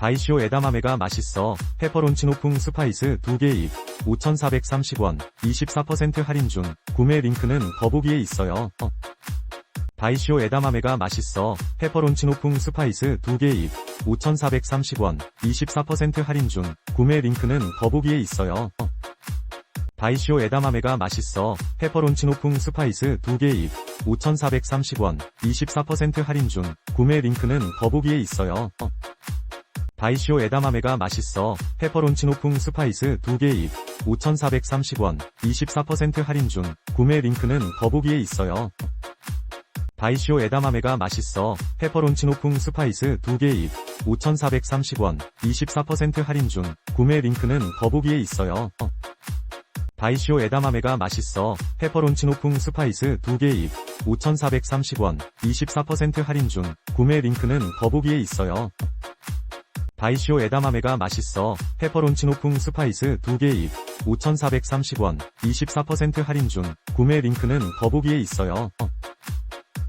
다이쇼 에다마메가 맛있어. 페퍼론치 노풍 스파이스 2개 입. 5,430원. 24% 할인 중. 구매 링크는 더보기에 있어요. 어. 다이쇼 에다마메가 맛있어. 페퍼론치 노풍 스파이스 2개 입. 5,430원. 24% 할인 중. 구매 링크는 더보기에 있어요. 어. 다이쇼 에다마메가 맛있어. 페퍼론치 노풍 스파이스 2개 입. 5,430원. 24% 할인 중. 구매 링크는 더보기에 있어요. 어. 다이쇼 에다마메가 맛있어. 페퍼론치 노풍 스파이스 2개 입. 5,430원. 24% 할인 중. 구매 링크는 더보기에 있어요. 다이쇼 에다마메가 맛있어. 페퍼론치 노풍 스파이스 2개 입. 5,430원. 24% 할인 중. 구매 링크는 더보기에 있어요. 어. 다이쇼 에다마메가 맛있어. 페퍼론치 노풍 스파이스 2개 입. 5,430원. 24% 할인 중. 구매 링크는 더보기에 있어요. 다이쇼 에다마메가 맛있어. 페퍼론치 노풍 스파이스 2개 입. 5,430원. 24% 할인 중. 구매 링크는 더보기에 있어요. 어.